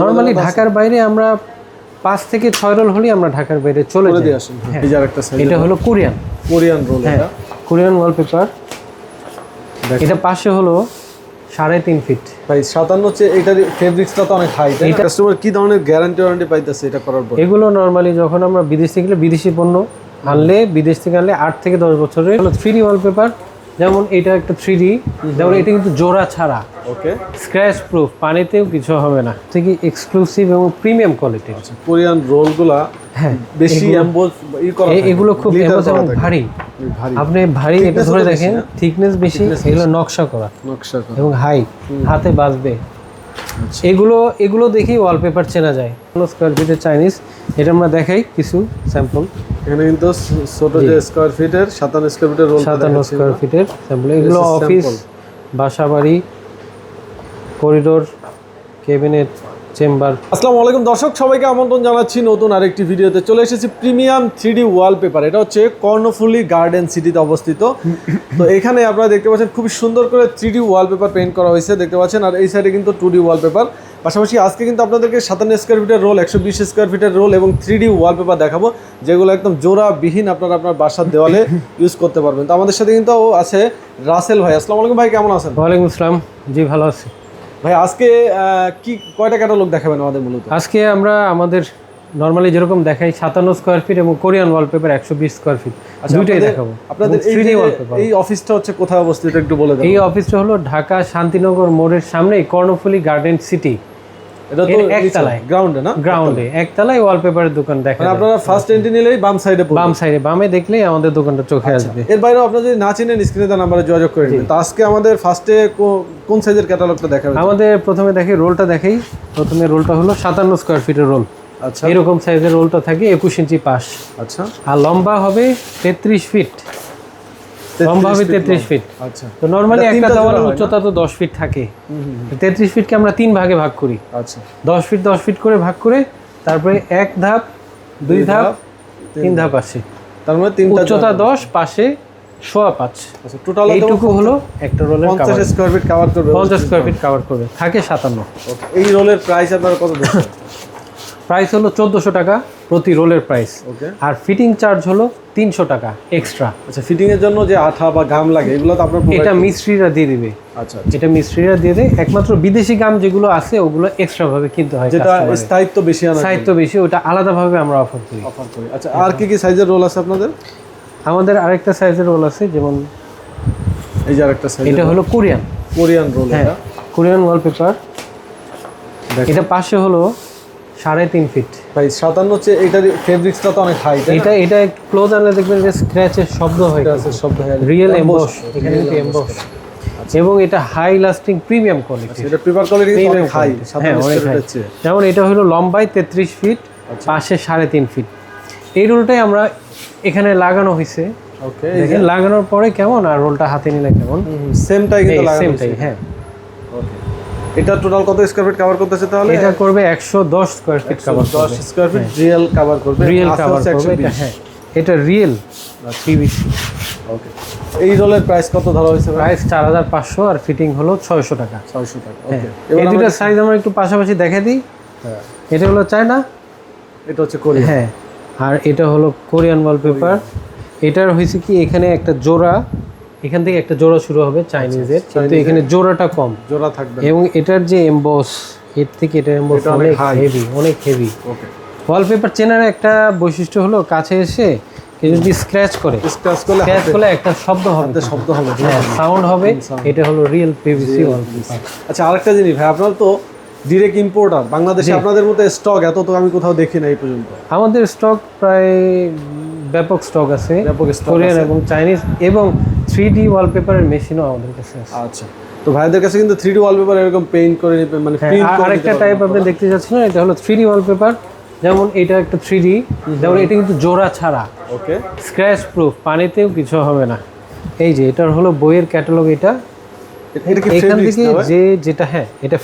Normally ঢাকার বাইরে আমরা পাঁচ থেকে ছয় রোল হলেই আমরা ঢাকার বাইরে চলে যাই। হ্যাঁ। এটা হলো কোরিয়ান। কোরিয়ান রোল হ্যাঁ এটা। Korean wallpaper. এটা পাশে হলো সাড়ে তিন ফিট। ভাই সাতান্ন হচ্ছে এটার ফেব্রিক্সটা তো অনেক হাই কাস্টমার কি ধরনের গ্যারান্টি ওয়ারেন্টি পাইতেছে এটা করার পর? এগুলো নর্মালি যখন আমরা বিদেশ থেকে বিদেশি পণ্য আনলে বিদেশ থেকে আনলে আট থেকে দশ বছরের ফ্রি ওয়ালপেপার যেমন এটা একটা থ্রি ডি যেমন এটা কিন্তু জোড়া ছাড়া। ওকে স্ক্র্যাচ প্রুফ পানিতেও কিছু হবে না। থেকে এক্সক্লুসিভ এবং প্রিমিয়াম কোয়ালিটি কোরিয়ান রোলগুলা হ্যাঁ বেশি এমবোজ ই করা এ- থাকে, এগুলো খুব glitter এবং ভারী। আপনি ভারী এটা ধরে দেখেন? থিকনেস বেশি এগুলো নকশা করা। নকশা করা। এবং হাই হাতে বাজবে আচ্ছা। এগুলো এগুলো দেখি ওয়ালপেপার চেনা যায়। স্কোয়ার ফিটের চাইনিজ এটা আমরা দেখাই কিছু স্যাম্পল এখানে কিন্তু ছোট যে স্কোয়ার ফিটের সাতান্ন স্কোয়ার ফিটের রোল সাতান্ন স্কোয়ার ফিটের স্যাম্পল এগুলো অফিস বাসাবাড়ি বাসা বাড়ি করিডোর ক্যাবিনেট চেম্বার। আসসালামু আলাইকুম দর্শক সবাইকে আমন্ত্রণ জানাচ্ছি নতুন আরেকটি ভিডিওতে। চলে এসেছি প্রিমিয়াম থ্রি ডি ওয়ালপেপার এটা হচ্ছে কর্ণফুলি গার্ডেন সিটিতে অবস্থিত। তো এখানে আপনারা দেখতে পাচ্ছেন খুবই সুন্দর করে থ্রি ডি ওয়ালপেপার পেইন্ট করা হয়েছে দেখতে পাচ্ছেন আর এই সাইডে কিন্তু টু ডি ওয়ালপেপার পাশাপাশি আজকে কিন্তু আপনাদেরকে সাতান্ন স্কোয়ার ফিটের রোল একশো বিশ স্কোয়ার ফিটের রোল এবং থ্রি ডি ওয়ালপেপার দেখাবো যেগুলো একদম জোড়াবিহীন আপনারা আপনার বাসার দেওয়ালে ইউজ করতে পারবেন। তো আমাদের সাথে কিন্তু আছে রাসেল ভাই। আসসালামু আলাইকুম ভাই কেমন আছেন? ওয়ালাইকুম আসসালাম। জি ভালো আছি। ভাই আজকে কি কয়টা কেটা লোক দেখাবেন আমাদের মূলত? আজকে আমরা আমাদের নর্মালি যেরকম দেখাই সাতান্ন স্কোয়ার ফিট এবং কোরিয়ান ওয়ালপেপার একশো বিশ স্কোয়ার ফিট দুইটাই দেখাবো। আপনাদের এই অফিসটা হচ্ছে কোথায় অবস্থিত একটু বলে দেন। এই অফিসটা হলো ঢাকা শান্তিনগর মোড়ের সামনে কর্ণফুলি গার্ডেন সিটি এটা তো একতলায়। গ্রাউন্ডে না? গ্রাউন্ডে একতলায়। ওয়ালপেপারের দোকান দেখা মানে আপনারা ফার্স্ট এন্ট্রি নিলেই বাম সাইডে বাম সাইডে বামে দেখলেই আমাদের দোকানটা চোখে আসবে। এর বাইরেও আপনারা যদি না চিনেন স্ক্রিনে তার নাম্বারে যোগাযোগ করে নেবেন। তো আজকে আমাদের ফার্স্টে কোন সাইজের ক্যাটালগটা দেখাবেন আমাদের প্রথমে দেখি রোলটা দেখাই। প্রথমে রোলটা হলো সাতান্ন স্কোয়ার ফিটের রোল আচ্ছা। এরকম সাইজের রোলটা থাকে একুশ ইঞ্চি পাশ। আচ্ছা। আর লম্বা হবে তেত্রিশ ফিট লম্বা হবে 33 তেত্রিশ ফিট আচ্ছা। তো নর্মালি একটা দেওয়ালের উচ্চতা তো দশ ফিট থাকে। তেত্রিশ ফিটকে আমরা তিন ভাগে ভাগ করি। আচ্ছা। দশ ফিট দশ ফিট করে ভাগ করে তারপরে এক ধাপ দুই ধাপ তিন ধাপ। আসে তার মানে তিনটা উচ্চতা দশ পাশে সোয়া পাঁচ। আচ্ছা টোটাল এইটুকু হলো একটা রোলের পঞ্চাশ স্কোয়ার ফিট কভার করবে পঞ্চাশ স্কোয়ার ফিট কভার করবে। থাকে সাতান্ন। এই রোলের প্রাইস আপনারা কত প্রাইস হলো চোদ্দোশো টাকা প্রতি রোলের প্রাইস ওকে আর ফিটিং চার্জ হলো তিনশো টাকা এক্সট্রা আচ্ছা ফিটিং এর জন্য যে আঠা বা গাম লাগে এগুলো তো আপনার এটা মিস্ত্রিরা দিয়ে দিবে। আচ্ছা এটা মিস্ত্রিরা দিয়ে দেয়। একমাত্র বিদেশি গাম যেগুলো আছে ওগুলো এক্সট্রা ভাবে কিনতে হয় যেটা স্থায়িত্ব বেশি আনা সাহিত্য বেশি ওটা আলাদাভাবে আমরা অফার করি। অফার করি। আচ্ছা আর কি কি সাইজের রোল আছে আপনাদের? আমাদের আরেকটা সাইজের রোল আছে যেমন এই যে আরেকটা সাইজ এটা হলো কোরিয়ান। কোরিয়ান রোল হ্যাঁ এটা। কোরিয়ান ওয়ালপেপার এটা পাশে হলো সাড়ে তিন ফিট ভাই সাতান্ন হচ্ছে এটার ফেব্রিক্সটা তো অনেক হাই এটা এটা ক্লোজ আনলে দেখবেন যে স্ক্র্যাচের শব্দ হয় শব্দ হয় রিয়েল এমবস এখানে কিন্তু এমবস এবং এটা হাই লাস্টিং প্রিমিয়াম কোয়ালিটি এটা পেপার কোয়ালিটি অনেক হাই হ্যাঁ যেমন এটা হলো লম্বায় তেত্রিশ ফিট আচ্ছা। পাশে সাড়ে তিন ফিট এই রোলটাই আমরা এখানে লাগানো হয়েছে। ওকে লাগানোর পরে কেমন? আর রোলটা হাতে নিলে কেমন? সেমটাই কিন্তু লাগানো সেমটাই হ্যাঁ. এটা টোটাল কত স্কয়ার ফিট কভার করতেছে তাহলে? এটা করবে একশো দশ square feet cover 10 square feet real cover করবে? রিয়েল কভার করবে এটা হ্যাঁ। এটা রিয়েল পিভিসি ওকে এই রোলের প্রাইস কত ধরা হয়েছে প্রাইস চার হাজার পাঁচশো আর ফিটিং হলো ছয়শো টাকা। 600 টাকা হ্যাঁ। ওকে এই দুটো সাইজ আমরা একটু পাশাপাশি দেখে দিই। হ্যাঁ। এটা হলো চায়না। এটা হচ্ছে কোরিয়ান। হ্যাঁ। আর এটা হলো কোরিয়ান ওয়ালপেপার এটার হয়েছে কি এখানে একটা জোড়া এখান থেকে একটা জোড়া শুরু হবে চাইনিজের কিন্তু এখানে জোড়াটা কম। জোড়া থাকবে এবং এটার যে এমবস এর থেকে এটার এমবস অনেক হেভি অনেক হেভি ওকে ওয়ালপেপার চেনার একটা বৈশিষ্ট্য হলো কাছে এসে যদি স্ক্র্যাচ করে স্ক্র্যাচ করলে স্ক্র্যাচ করলে একটা শব্দ হবে। শব্দ হবে হ্যাঁ সাউন্ড হবে। এটা হলো রিয়েল পিভিসি ওয়ালপেপার আচ্ছা আরেকটা জিনিস ভাই আপনার তো ডিরেক্ট ইম্পোর্টার বাংলাদেশে আপনাদের মতো স্টক এত তো আমি কোথাও দেখি না এই পর্যন্ত। আমাদের স্টক প্রায় ব্যাপক স্টক আছে। ব্যাপক কোরিয়ান এবং চাইনিজ এবং থ্রি ডি ওয়ালপেপারের মেশিনও আমাদের কাছে আছে। আচ্ছা তো ভাইদের কাছে কিন্তু থ্রি ডি ওয়ালপেপার এরকম পেইন্ট করে মানে হ্যাঁ, আরেকটা টাইপ আপনি দেখতে যাচ্ছেন এটা হলো থ্রি ডি ওয়ালপেপার যেমন এটা একটা থ্রি ডি যেমন এটা কিন্তু জোড়া ছাড়া। ওকে স্ক্র্যাচ প্রুফ পানিতেও কিছু হবে না। এই যে এটার হলো বইয়ের ক্যাটালগ এটা। এখান থেকে যে যেটা হ্যাঁ এটা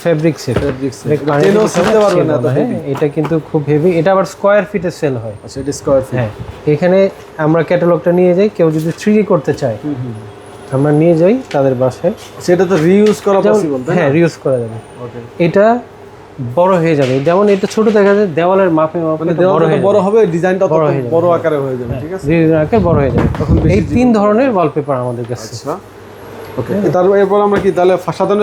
মানে পারবে না এত হ্যাঁ, এটা কিন্তু খুব হেভি এটা আবার স্কোয়ার ফিটে সেল হয়। আচ্ছা এটা স্কয়ার ফিট হ্যাঁ এখানে আমরা ক্যাটালগটা নিয়ে যাই কেউ যদি থ্রি করতে চায় আমরা নিয়ে যাই তাদের বাসায়। সেটা তো রিইউজ করা পসিবল হ্যাঁ রিউজ করা যাবে। এটা বড় হয়ে যাবে। যেমন এটা ছোট দেখা যায় দেওয়ালের মাপে মাপে মানে বড় হয়ে হবে ডিজাইনটা বড় হয়ে যাবে। বড় আকারে হয়ে যাবে ঠিক আছে? ধীরে ধীরে আকারে বড় হয়ে যাবে। এই তিন ধরনের ওয়ালপেপার আমাদের কাছে। আচ্ছা। ওকে তারপর এরপর আমরা কি তাহলে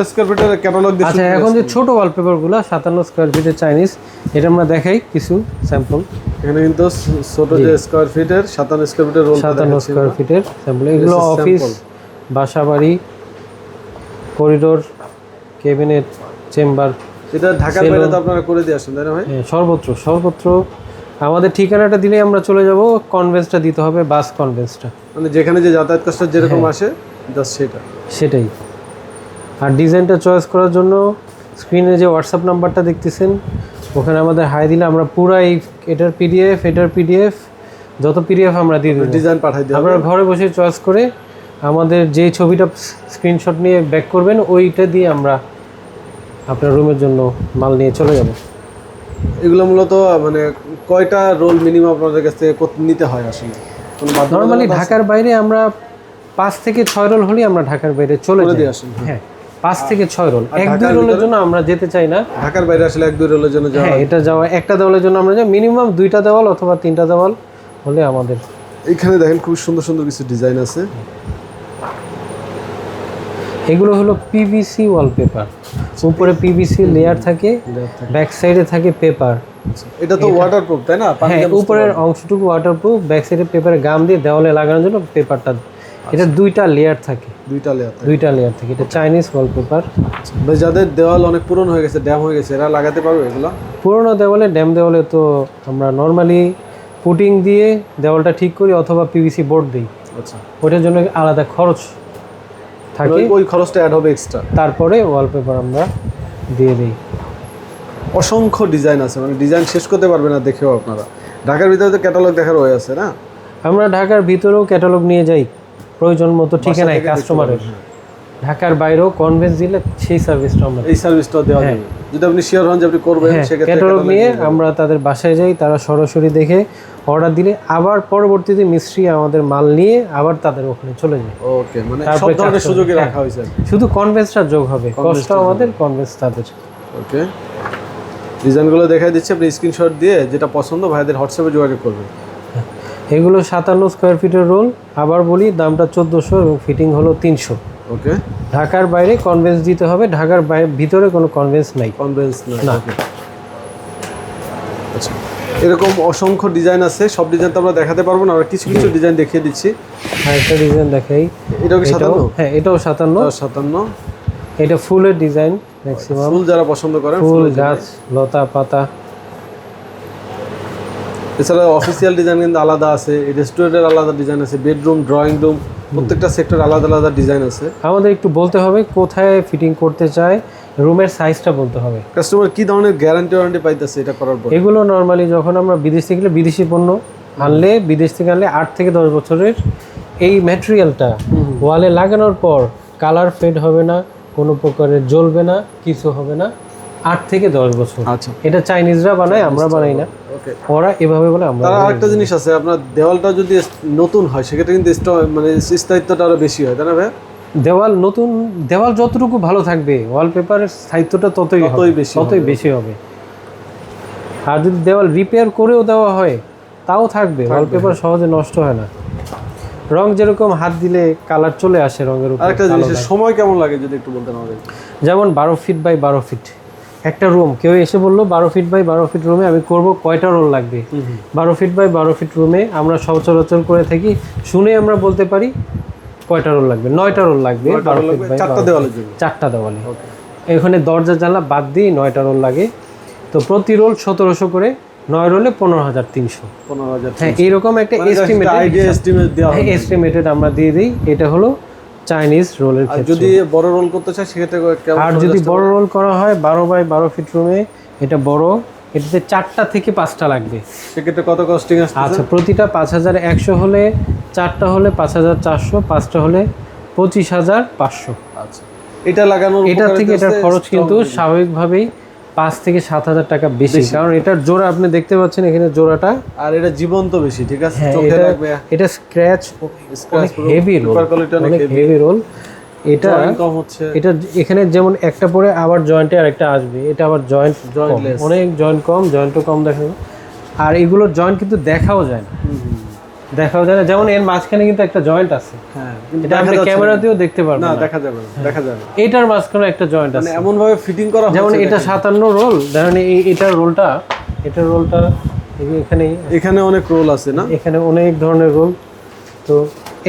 স্কোয়ার ফিটের ক্যাটালগ আচ্ছা এখন যে ছোট ওয়ালপেপারগুলো সাতান্ন স্কোয়ার ফিটের চাইনিজ এটা আমরা দেখাই কিছু স্যাম্পল এখানে কিন্তু ছোট যে স্কোয়ার ফিটের সাতান্ন স্কোয়ার ফিটের রোল সাতান্ন স্কোয়ার ফিটের স্যাম্পল এগুলো অফিস sample. বাসা বাড়ি করিডোর ক্যাবিনেট চেম্বার এটা ঢাকার বাইরে তো আপনারা করে দিয়ে আসেন তাই না ভাই? সর্বত্র সর্বত্র। আমাদের ঠিকানাটা দিলে আমরা চলে যাব কনভেন্সটা দিতে হবে বাস কনভেন্সটা মানে যেখানে যে যাতায়াত কষ্ট যেরকম হ্যাঁ। আসে জাস্ট সেটা। সেটাই। আর ডিজাইনটা চয়েস করার জন্য স্ক্রিনে যে হোয়াটসঅ্যাপ নাম্বারটা দেখতেছেন ওখানে আমাদের হাই দিলে আমরা পুরো এই এটার পিডিএফ এটার পিডিএফ যত পিডিএফ আমরা দিয়ে দেবো। ডিজাইন পাঠাই দিই আপনারা ঘরে বসে চয়েস করে আমাদের যে ছবিটা স্ক্রিনশট নিয়ে ব্যাক করবেন ওইটা দিয়ে আমরা আপনার রুমের জন্য মাল নিয়ে চলে যাব। এগুলো মূলত মানে কয়টা রোল মিনিমাম আপনাদের কাছ থেকে নিতে হয় আসলে? নর্মালি ঢাকার বাইরে আমরা পাঁচ থেকে ছয় রোল হলেই আমরা ঢাকার বাইরে চলে যাই। হ্যাঁ। পাঁচ থেকে ছয় রোল। এক দুই রোলের জন্য আমরা যেতে চাই না। ঢাকার বাইরে আসলে এক দুই রোলের জন্য যাওয়া হ্যাঁ এটা যাওয়া একটা দেওয়ালের জন্য আমরা যাই। মিনিমাম দুইটা দেওয়াল অথবা তিনটা দেওয়াল হলে আমাদের এখানে দেখেন খুব সুন্দর সুন্দর কিছু ডিজাইন আছে। এগুলো হলো পিভিসি ওয়ালপেপার উপরে পিভিসি লেয়ার থাকে ব্যাক সাইডে থাকে পেপার এটা তো ওয়াটারপ্রুফ তাই না? হ্যাঁ উপরের অংশটুকু ওয়াটারপ্রুফ ব্যাক সাইডে পেপারে গাম দিয়ে দেওয়ালে লাগানোর জন্য পেপারটা এটা দুইটা লেয়ার থাকে। দুইটা লেয়ার দুইটা লেয়ার থাকে। এটা চাইনিজ ওয়ালপেপার যাদের দেওয়াল অনেক পুরনো হয়ে গেছে ড্যাম হয়ে গেছে এরা লাগাতে পারবে এগুলো? পুরোনো দেওয়ালে ড্যাম দেওয়ালে তো আমরা নর্মালি পুটিং দিয়ে দেওয়ালটা ঠিক করি অথবা পিভিসি বোর্ড দিই। আচ্ছা। ওটার জন্য আলাদা খরচ থাকে। ওই- ওই খরচটা অ্যাড হবে এক্সট্রা তারপরে ওয়ালপেপার আমরা দিয়ে দিই। অসংখ্য ডিজাইন আছে মানে ডিজাইন শেষ করতে পারবে না দেখেও আপনারা। ঢাকার ভিতরে তো ক্যাটালগ দেখার হয়ে আছে না? আমরা ঢাকার ভিতরেও ক্যাটালগ নিয়ে যাই। প্রয়োজন মতো ঠিকানায় কাস্টমারের ঢাকার বাইরেও কনভেন্স দিলে সেই সার্ভিসটা আমরা এই সার্ভিসটাও দেওয়া যাবে। যদি আপনি শিওর হন যে আপনি করবেন হ্যাঁ সেক্ষেত্রে ক্যাটালগ নিয়ে আমরা তাদের বাসায় যাই তারা সরাসরি দেখে অর্ডার দিলে আবার পরবর্তীতে মিস্ত্রি আমাদের মাল নিয়ে আবার তাদের ওখানে চলে যায়। ওকে মানে সব ধরনের করবে। রাখা হয়েছে শুধু কনভেন্সটা যোগ হবে কষ্ট আমাদের কনভেন্স তাদের। ওকে ডিজাইনগুলো দেখাই দিচ্ছি আপনি স্ক্রিনশট দিয়ে যেটা পছন্দ ভাইদের হোয়াটসঅ্যাপে যোগাযোগ করবেন। এগুলো সাতান্ন স্কোয়ার ফিটের রোল আবার বলি দামটা চোদ্দোশো এবং ফিটিং হলো তিনশো। ওকে। ঢাকার বাইরে কনভেন্স দিতে হবে। ঢাকার ভিতরে কোনো কনভেন্স নাই। কনভেন্স না। আচ্ছা। এরকম অসংখ্য ডিজাইন আছে। সব ডিজাইন তো আমরা দেখাতে পারব না। আমরা কিছু কিছু ডিজাইন দেখিয়ে দিচ্ছি। আর একটা ডিজাইন দেখাই। এটাও কি সাতান্ন? হ্যাঁ এটাও সাতান্ন। সাতান্ন। এটা ফুলের ডিজাইন ম্যাক্সিমাম ফুল যারা পছন্দ করেন ফুল গাছ লতা পাতা। এছাড়া অফিসিয়াল ডিজাইন কিন্তু আলাদা আছে রেস্টুরেন্টের আলাদা ডিজাইন আছে বেডরুম ড্রয়িং রুম প্রত্যেকটা সেক্টর আলাদা আলাদা ডিজাইন আছে। আমাদের একটু বলতে হবে কোথায় ফিটিং করতে চায় রুমের সাইজটা বলতে হবে। কাস্টমার কি ধরনের গ্যারান্টি ওয়ারেন্টি পাইতেছে এটা করার পর? এগুলো নর্মালি যখন আমরা বিদেশ থেকে বিদেশি পণ্য আনলে বিদেশ থেকে আনলে আট থেকে দশ বছরের এই ম্যাটেরিয়ালটা ওয়ালে লাগানোর পর কালার ফেড হবে না কোনো প্রকারের জ্বলবে না কিছু হবে না আট থেকে দশ বছর। আচ্ছা। এটা চাইনিজরা বানায় আমরা বানাই না। ওরা এভাবে বলে আমরা তার আরেকটা জিনিস আছে আপনার দেওয়ালটা যদি নতুন হয় সেক্ষেত্রে কিন্তু মানে স্থায়িত্বটা আরও বেশি হয় তাই না ভাই? দেওয়াল নতুন দেওয়াল যতটুকু ভালো থাকবে ওয়ালপেপারের স্থায়িত্বটা ততই ততই বেশি ততই বেশি হবে। আর যদি দেওয়াল রিপেয়ার করেও দেওয়া হয় তাও থাকবে ওয়ালপেপার সহজে নষ্ট হয় না। রং যেরকম হাত দিলে কালার চলে আসে রঙের উপর আরেকটা জিনিস সময় কেমন লাগে যদি একটু বলতেন আমাদের? যেমন বারো ফিট বাই বারো ফিট একটা রুম কেউ এসে বলল বারো ফিট বাই বারো ফিট রুমে আমি করব কয়টা রোল লাগবে? বারো ফিট বাই বারো ফিট রুমে আমরা সচরাচর করে থাকি শুনে আমরা বলতে পারি কয়টা রোল লাগবে নয়টা রোল লাগবে বারো ফিট বাই চারটা দেওয়ালের চারটা দেওয়ালে। এখানে দরজা জানলা বাদ দিয়ে নয়টা রোল লাগে। তো প্রতি রোল সতেরোশো করে নয় রোলে পনেরো হাজার তিনশো। পনেরো হাজার হ্যাঁ এইরকম একটা এস্টিমেট আইডিয়া এস্টিমেট দেওয়া হবে। এস্টিমেটেড আমরা দিয়ে দিই এটা হলো চাইনিজ রোলের ক্ষেত্রে। যদি বড় রোল করতে চাই সেক্ষেত্রে আর যদি বড় রোল করা হয় বারো বাই বারো ফিট রুমে এটা বড় এটাতে চারটা থেকে পাঁচটা লাগবে। সেক্ষেত্রে কত কস্টিং আসছে আচ্ছা প্রতিটা পাঁচ হাজার একশো হলে চারটা হলে পাঁচ হাজার চারশো পাঁচটা হলে পঁচিশ হাজার পাঁচশো। আচ্ছা। এটা লাগানোর এটার উপকারিতা থেকে এটার খরচ কিন্তু স্বাভাবিকভাবেই পাঁচ থেকে সাত হাজার টাকা বেশি। কারণ এটার জোড়া আপনি দেখতে পাচ্ছেন এখানে জোড়াটা। আর এটা জীবন্ত বেশি ঠিক আছে? হ্যাঁ এটা এটা scratch heavy roll. Heavy roll এটা কম হচ্ছে। এটা এখানে যেমন একটা পরে আবার জয়েন্টে আরেকটা আসবে। এটা আবার জয়েন্ট। অনেক জয়েন্ট কম জয়েন্টও কম দেখা আর এগুলোর জয়েন্ট কিন্তু দেখাও যায় না। দেখাও যায় না। যেমন এর মাঝখানে কিন্তু একটা জয়েন্ট আছে। হ্যাঁ এটা আপনি ক্যামেরাতেও দেখতে। পারবেন না দেখা যাবে না দেখা যাবে এটার মাঝখানে একটা জয়েন্ট মানে আছে। এমন ভাবে ফিটিং করা যেমন এটা সাতান্ন রোল দেখেন এই এটার রোলটা এটার রোলটা এখানে এখানে অনেক রোল আছে না? এখানে অনেক ধরনের রোল তো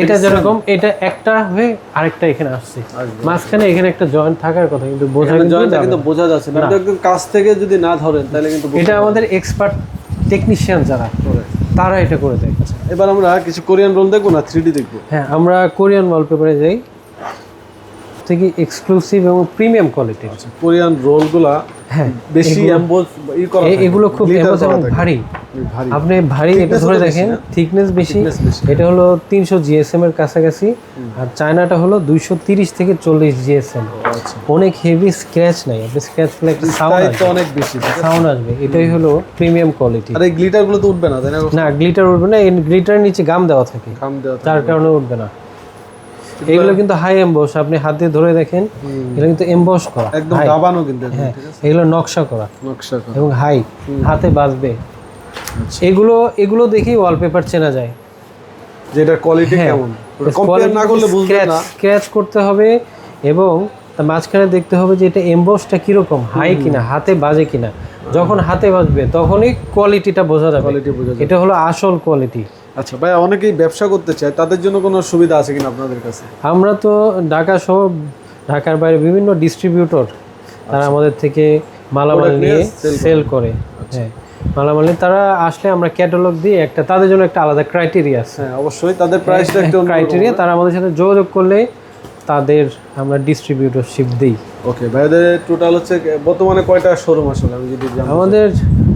এটা যেরকম এটা একটা হয়ে আরেকটা এখানে আসছে। মাঝখানে এখানে একটা জয়েন্ট থাকার কথা কিন্তু বোঝা জয়েন্টটা কিন্তু বোঝা যাচ্ছে না। একদম কাছ থেকে যদি না ধরেন তাহলে কিন্তু এটা আমাদের এক্সপার্ট টেকনিশিয়ান যারা। পারবেন। তারা এটা করে দেয় এবার আমরা কিছু কোরিয়ান রোল দেখব না থ্রি ডি দেখব? হ্যাঁ আমরা কোরিয়ান ওয়ালপেপারে যাই। থেকে এক্সক্লুসিভ এবং প্রিমিয়াম কোয়ালিটি কোরিয়ান রোলগুলা হ্যাঁ বেশি এমবোজ এগুলো খুব glitter এবং ভারী। আপনি ভারী। এটা ধরে দেখেন থিকনেস বেশি। এটা হলো তিনশো জিএসএম এর কাছাকাছি। আর চায়নাটা হলো দুইশো তিরিশ থেকে চল্লিশ জিএসএম আচ্ছা। অনেক হেভি স্ক্র্যাচ নাই। আপনি স্ক্র্যাচ একটা সাউন্ড অনেক বেশি সাউন্ড আসবে। এটাই হলো প্রিমিয়াম কোয়ালিটি আর এই গ্লিটারগুলো তো উঠবে না না? গ্লিটার উঠবে না গ্লিটার নিচে গাম দেওয়া থাকে। দেওয়া তার কারণে উঠবে না। এগুলো কিন্তু হাই এমবস আপনি হাতে ধরে দেখেন এগুলো কিন্তু এমবস করা একদম দাবানো কিন্তু হ্যাঁ এগুলো নকশা করা। নকশা করা। এবং হাই হাতে বাজবে। এগুলো এগুলো দেখেই ওয়ালপেপার চেনা যায়। যেটা কোয়ালিটি হ্যাঁ। কেমন? কম্পেয়ার না করলে বুঝবেন না। স্ক্র্যাচ করতে হবে এবং তার মাঝখানে দেখতে হবে যে এটা এমবসটা কীরকম হাই কিনা হাতে বাজে কিনা। যখন হাতে বাজবে তখনই কোয়ালিটিটা বোঝা যাবে। কোয়ালিটি বোঝা যায় এটা হলো আসল কোয়ালিটি আচ্ছা ভাই অনেকেই ব্যবসা করতে চায় তাদের জন্য কোনো সুবিধা আছে কিনা আপনাদের কাছে? আমরা তো ঢাকা সহ ঢাকার বাইরে বিভিন্ন ডিস্ট্রিবিউটর তারা আমাদের থেকে মালামাল আচ্ছা। নিয়ে। সেল করে। হ্যাঁ। মালামাল তারা আসলে আমরা ক্যাটালগ দিই একটা তাদের জন্য একটা আলাদা ক্রাইটেরিয়া আছে। হ্যাঁ অবশ্যই তাদের প্রাইসটা একটু ক্রাইটেরিয়া তারা আমাদের সাথে যোগাযোগ করলে তাদের আমরা ডিস্ট্রিবিউটরশিপ দিই। ওকে ভাইদের টোটাল হচ্ছে বর্তমানে কয়টা শোরুম আসলে? আমি যদি জানি আমাদের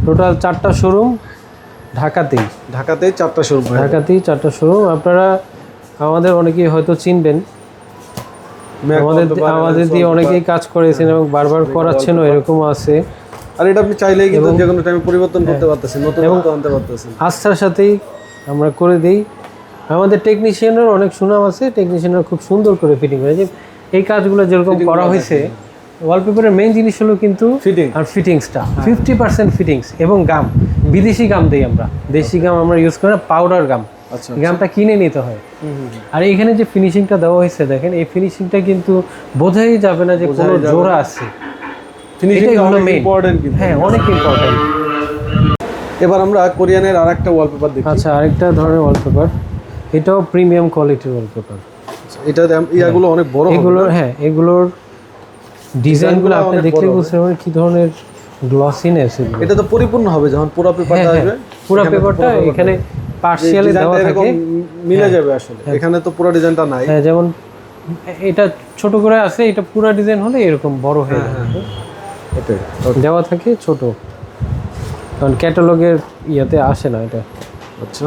টোটাল চারটা শোরুম ঢাকাতেই। ঢাকাতেই চারটা শোরুম ঢাকাতেই চারটা শোরুম আপনারা আমাদের অনেকেই হয়তো চিনবেন। আমাদের আমাদের দিয়ে অনেকেই কাজ করেছেন এবং বারবার করাচ্ছেনও এরকমও আছে। আর এটা আপনি চাইলেই কিন্তু যে কোনো টাইমে পরিবর্তন করতে পারতেছেন নতুন আনতে পারতেছেন। আস্থার সাথেই আমরা করে দিই। আমাদের টেকনিশিয়ানের অনেক সুনাম আছে টেকনিশিয়ানরা খুব সুন্দর করে ফিটিং করে। যে এই কাজগুলো যেরকম করা হয়েছে ওয়ালপেপারের মেইন জিনিস হলো কিন্তু ফিটিং আর ফিটিংসটা ফিফটি পার্সেন্ট ফিটিংস এবং গাম বিদেশি গাম দিই আমরা। দেশি গাম আমরা ইউজ করি না পাউডার গাম আচ্ছা গামটা কিনে নিতে হয়। আর এখানে যে ফিনিশিংটা দেওয়া হয়েছে দেখেন এই ফিনিশিংটা কিন্তু বোঝাই যাবে না যে কোনো জোড়া আছে। ফিনিশিং হলো অনেক ইম্পর্টেন্ট কিন্তু। হ্যাঁ অনেক ইম্পর্টেন্ট এবার আমরা কোরিয়ানের আরেকটা ওয়ালপেপার দেখি। আচ্ছা আরেকটা ধরনের ওয়ালপেপার এটাও প্রিমিয়াম কোয়ালিটির ওয়ালপেপার এটা ইয়াগুলো অনেক বড় হবে এগুলোর হ্যাঁ এগুলোর ডিজাইনগুলো আপনি দেখলে বুঝতে পারবেন কি ধরনের গ্লসিনেস এটা তো পরিপূর্ণ হবে যখন পুরো পেপারটা হ্যাঁ, আসবে পুরো পেপারটা এখানে পার্সিয়ালি দেওয়া থাকে। মিলে যাবে আসলে। এখানে তো পুরো ডিজাইনটা নাই। হ্যাঁ যেমন এটা ছোট করে আছে এটা পুরো ডিজাইন হলে এরকম বড় হয়ে হ্যাঁ, যাবে। এটাই দেওয়া থাকে ছোট। কারণ ক্যাটালগের ইয়াতে আসে না এটা। আচ্ছা।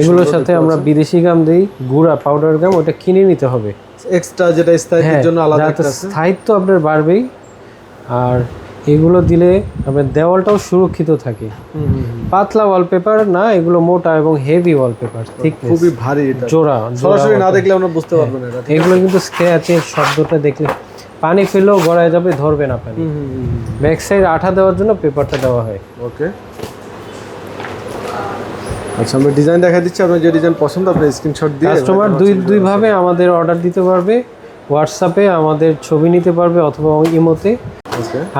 এগুলোর সাথে আমরা বিদেশি গাম দিই গুঁড়া পাউডার গাম ওটা কিনে নিতে হবে। এক্সট্রা যেটা স্থায়ীর জন্য আলাদা একটা স্থায়িত্ব আপনার বাড়বেই। আর এগুলো দিলে আপনার দেওয়ালটাও সুরক্ষিত থাকে। পাতলা ওয়ালপেপার না এগুলো মোটা এবং হেভি ওয়ালপেপার ঠিক খুবই ভারী এটা। জোড়া সরাসরি না দেখলে আমরা বুঝতে পারব না এগুলো কিন্তু স্ক্র্যাচের শব্দটা দেখলে পানি ফেললেও গড়ায় যাবে ধরবে না পানি। ব্যাক সাইড আঠা দেওয়ার জন্য পেপারটা দেওয়া হয়। ওকে। আচ্ছা আমরা ডিজাইন দেখা দিচ্ছি। আপনার যে ডিজাইন পছন্দ আপনি স্ক্রিনশট দিয়ে কাস্টমার দুই দুইভাবে আমাদের অর্ডার দিতে পারবে। হোয়াটসঅ্যাপে আমাদের ছবি নিতে পারবে অথবা ইমোতে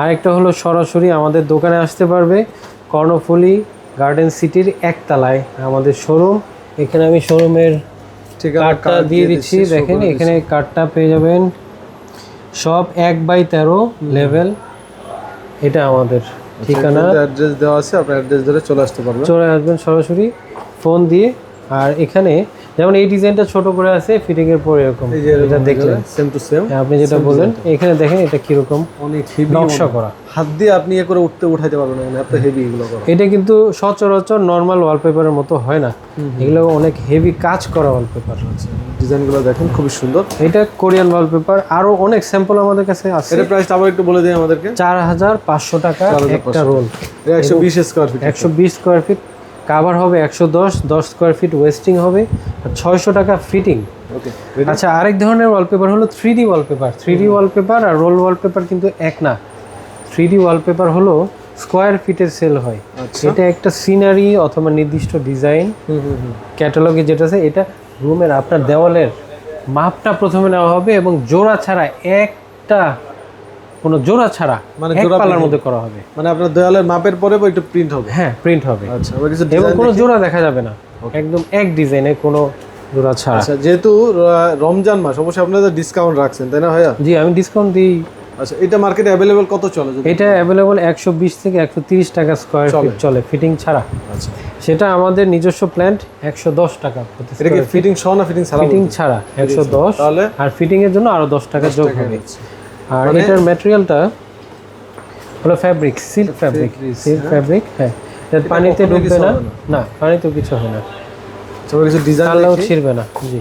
আরেকটা হলো সরাসরি আমাদের দোকানে আসতে পারবে। কর্ণফুলি গার্ডেন সিটির একতলায় আমাদের শোরুম এখানে আমি শোরুমের কার্ডটা দিয়ে দিচ্ছি দেখেন এখানে কার্ডটা পেয়ে যাবেন। সব এক বাই তেরো লেভেল এটা আমাদের ঠিকানা। অ্যাড্রেস দেওয়া আছে আপনার অ্যাড্রেস ধরে চলে আসতে পারবেন। চলে আসবেন সরাসরি ফোন দিয়ে। আর এখানে যেমন এই ডিজাইনটা ছোট করে আছে ফিটিং এর পরে এরকম। এটা দেখলেন? সেম টু সেম আপনি যেটা বললেন এখানে দেখেন এটা কীরকম অনেক হেভি নকশা করা। হাত দিয়ে আপনি ইয়ে করে উঠতে উঠাইতে পারবেন না এত হেভি এগুলো করা। এটা কিন্তু সচরাচর নর্মাল ওয়ালপেপারের মতো হয় না। এগুলো অনেক হেভি কাজ করা ওয়ালপেপার আছে ডিজাইনগুলো দেখেন খুবই সুন্দর। এটা কোরিয়ান ওয়ালপেপার আরও অনেক স্যাম্পল আমাদের কাছে আছে। এটা প্রাইসটা আবার একটু বলে দিই আমাদেরকে। চার হাজার পাঁচশো টাকা একটা রোল এটা একশো বিশ স্কোয়ার ফিট একশো বিশ স্কোয়ার ফিট কাভার হবে একশো দশ দশ স্কোয়ার ফিট ওয়েস্টিং হবে আর ছয়শো টাকা ফিটিং আচ্ছা আরেক ধরনের ওয়ালপেপার হলো three D wallpaper three D wallpaper আর রোল ওয়ালপেপার কিন্তু এক না। থ্রি ডি ওয়ালপেপার হলো স্কোয়ার ফিটের সেল হয়। আচ্ছা। এটা একটা সিনারি অথবা নির্দিষ্ট ডিজাইন ক্যাটালগে যেটা আছে এটা রুমের আপনার দেওয়ালের মাপটা প্রথমে নেওয়া হবে এবং জোড়া ছাড়া একটা কোনো জোড়া ছাড়া মানে জোড়া পাল্লার মধ্যে করা হবে। মানে আপনার দেওয়ালের মাপের পরে একটু প্রিন্ট হবে? হ্যাঁ প্রিন্ট হবে। আচ্ছা এবং কোনো জোড়া দেখা যাবে না। একদম এক ডিজাইনে কোনো জোড়া ছাড়া। আচ্ছা যেহেতু রমজান মাস অবশ্যই আপনাদের ডিসকাউন্ট রাখছেন তাই না ভাইয়া? জি আমি ডিসকাউন্ট দিই। আচ্ছা এটা মার্কেটে অ্যাভেলেবেল কত চলে এটা অ্যাভেলেবল একশো বিশ থেকে একশো তিরিশ টাকা স্কোয়ার ফিট চলে ফিটিং ছাড়া। আচ্ছা। সেটা আমাদের নিজস্ব প্ল্যান্ট একশো দশ টাকা এটা কি ফিটিং সহ না ফিটিং ছাড়া ফিটিং ছাড়া একশো দশ। তাহলে? আর ফিটিং এর জন্য আরও দশ টাকা যোগ হবে। আর মানে- এটার ম্যাটেরিয়ালটা হলো fabric silk fabric silk fabric হ্যাঁ? এটা পানিতে ডুববে না। না? পানিতেও কিছু হবে না। কিছু ডিজাইন কালাও ছিড়বে না জি।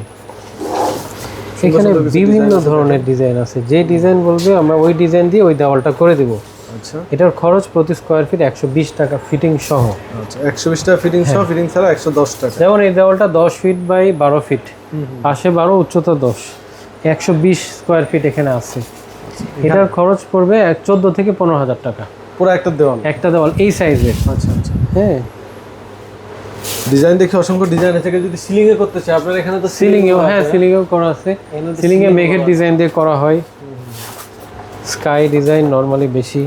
এখানে বিভিন্ন ধরনের ডিজাইন আছে। যে ডিজাইন বলবে আমরা ওই ডিজাইন দিয়ে ওই দেওয়ালটা করে দিব। আচ্ছা। এটার খরচ প্রতি স্কোয়ার ফিট একশো বিশ টাকা ফিটিং সহ। আচ্ছা একশো বিশ টাকা ফিটিং সহ ফিটিং ছাড়া একশো দশ টাকা। যেমন এই দেওয়ালটা দশ ফিট বাই বারো ফিট পাশে বারো উচ্চতা দশ। একশো বিশ স্কোয়ার ফিট এখানে আছে। এটার খরচ পড়বে চোদ্দ থেকে পনেরো হাজার টাকা। পুরো একটা দেওয়াল? একটা দেওয়াল এই সাইজের। আচ্ছা আচ্ছা। হ্যাঁ। ডিজাইন দেখে অসংখ্য ডিজাইন থেকে যদি সিলিং এ করতে চাই আপনার এখানে তো সিলিং এও হ্যাঁ সিলিং এও করা আছে। সিলিং এ মেঘের ডিজাইন দিয়ে করা হয়। স্কাই ডিজাইন নরমালি বেশি।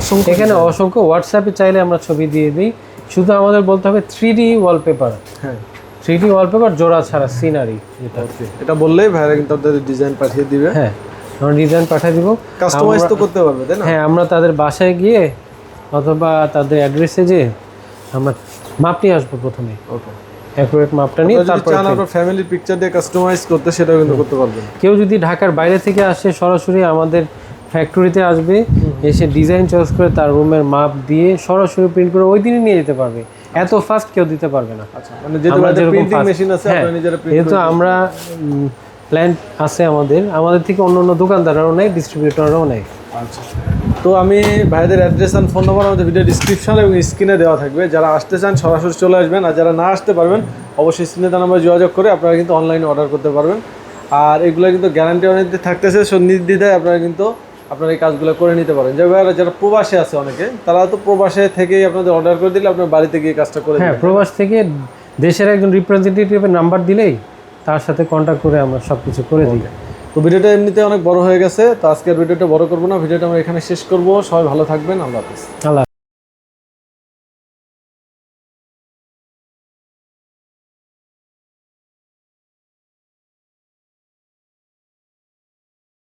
অসংখ্য এখানে অসংখ্য হোয়াটসঅ্যাপে চাইলে আমরা ছবি দিয়ে দিই। শুধু আমাদের বলতে হবে থ্রি ডি ওয়ালপেপার হ্যাঁ। থ্রি ডি ওয়ালপেপার জোড়া ছাড়া সিনারি এটা বললেই ভাইরা কিন্তু আপনাদের ডিজাইন পাঠিয়ে দিবে। হ্যাঁ। আমরা ডিজাইন পাঠিয়ে দিব। কাস্টমাইজ তো করতে পারবে তাই না? হ্যাঁ আমরা তাদের বাসায় গিয়ে অথবা তাদের অ্যাড্রেসে যে আমরা মাপ নিয়ে আসব প্রথমে। ওকে অ্যাকুরেট মাপটা নিয়ে তারপর চান আপনার ফ্যামিলির পিকচার দিয়ে কাস্টমাইজ করতে সেটাও কিন্তু করতে পারবেন। কেউ যদি ঢাকার বাইরে থেকে আসে সরাসরি আমাদের ফ্যাক্টরিতে আসবে এসে ডিজাইন চয়েস করে তার রুমের মাপ দিয়ে সরাসরি প্রিন্ট করে ওই দিনই নিয়ে যেতে পারবে। এত ফাস্ট কেউ দিতে পারবে না। আচ্ছা মানে যেহেতু যেরকম প্রিন্টিং মেশিন আছে হ্যাঁ, আপনারা নিজেরা প্রিন্ট আমরা প্ল্যান্ট আছে আমাদের। আমাদের থেকে অন্য অন্য দোকানদাররাও নেয় ডিস্ট্রিবিউটররাও নেয়। আচ্ছা। তো আমি ভাইদের অ্যাড্রেস অ্যান্ড ফোন নাম্বার আমাদের ভিডিও ডিসক্রিপশন এবং স্ক্রিনে দেওয়া থাকবে। যারা আসতে চান সরাসরি চলে আসবেন। আর যারা না আসতে পারবেন অবশ্যই স্ক্রিনে তার নাম্বার যোগাযোগ করে আপনারা কিন্তু অনলাইনে অর্ডার করতে পারবেন। আর এগুলো কিন্তু গ্যারান্টি অনেক থাকতেছে সো নির্দ্বিধায় আপনারা কিন্তু আপনারা এই কাজগুলো করে নিতে পারেন। যে ভাইরা যারা প্রবাসে আছে অনেকে তারা তো প্রবাসে থেকেই আপনাদের অর্ডার করে দিলে আপনার বাড়িতে গিয়ে কাজটা করে হ্যাঁ প্রবাস থেকে দেশের একজন রিপ্রেজেন্টেটিভের নাম্বার দিলেই তার সাথে কন্ট্যাক্ট করে আমরা সব কিছু করে দিই। তো ভিডিওটা এমনিতে অনেক বড় হয়ে গেছে তো আজকের ভিডিওটা বড় করব না ভিডিওটা আমরা এখানে শেষ করব। সবাই ভালো থাকবেন আল্লাহ হাফিজ। আল্লাহ